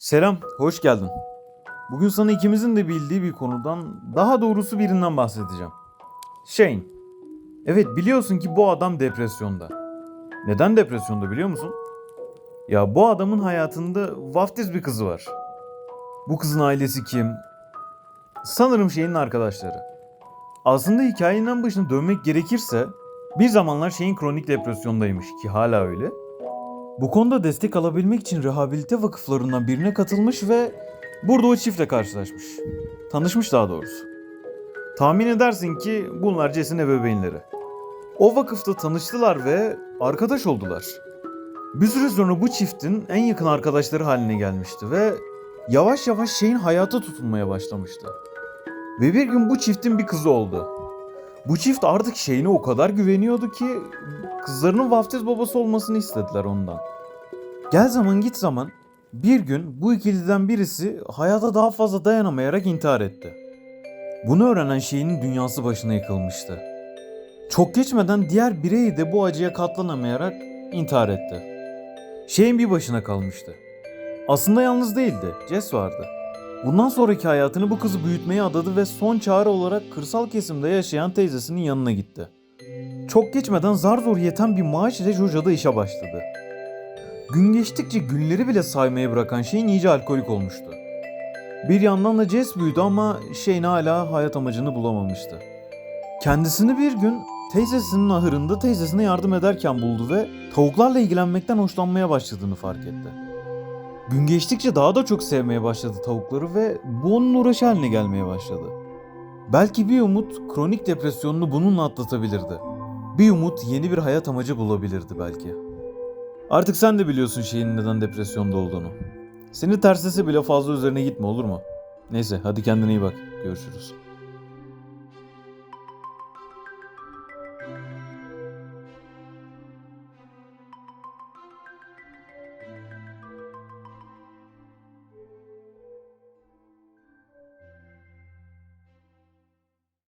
Selam, hoş geldin. Bugün sana ikimizin de bildiği bir konudan, daha doğrusu birinden bahsedeceğim. Shane. Evet biliyorsun ki bu adam depresyonda. Neden depresyonda biliyor musun? Ya bu adamın hayatında vaftiz bir kızı var. Bu kızın ailesi kim? Sanırım Shane'in arkadaşları. Aslında hikayenin en başına dönmek gerekirse bir zamanlar Shane kronik depresyondaymış ki hala öyle. Bu konuda destek alabilmek için rehabilite vakıflarından birine katılmış ve burada o çiftle karşılaşmış. Tanışmış daha doğrusu. Tahmin edersin ki bunlar Jess'in ebeveynleri. O vakıfta tanıştılar ve arkadaş oldular. Bir süre sonra bu çiftin en yakın arkadaşları haline gelmişti ve yavaş yavaş şeyin hayata tutunmaya başlamıştı. Ve bir gün bu çiftin bir kızı oldu. Bu çift artık şeyine o kadar güveniyordu ki kızlarının vaftiz babası olmasını istediler ondan. Gel zaman git zaman bir gün bu ikiliden birisi hayata daha fazla dayanamayarak intihar etti. Bunu öğrenen şeyin dünyası başına yıkılmıştı. Çok geçmeden diğer birey de bu acıya katlanamayarak intihar etti. Şeyin bir başına kalmıştı. Aslında yalnız değildi, Jess vardı. Bundan sonraki hayatını bu kızı büyütmeye adadı ve son çare olarak kırsal kesimde yaşayan teyzesinin yanına gitti. Çok geçmeden zar zor yeten bir maaş ile Joja'da işe başladı. Gün geçtikçe günleri bile saymayı bırakan Shane iyice alkolik olmuştu. Bir yandan da Jess büyüdü ama Shane hala hayat amacını bulamamıştı. Kendisini bir gün teyzesinin ahırında teyzesine yardım ederken buldu ve tavuklarla ilgilenmekten hoşlanmaya başladığını fark etti. Gün geçtikçe daha da çok sevmeye başladı tavukları ve bu onun uğraşı haline gelmeye başladı. Belki bir umut kronik depresyonunu bununla atlatabilirdi. Bir umut yeni bir hayat amacı bulabilirdi belki. Artık sen de biliyorsun şeyin neden depresyonda olduğunu. Seni terslese bile fazla üzerine gitme olur mu? Neyse hadi kendine iyi bak. Görüşürüz.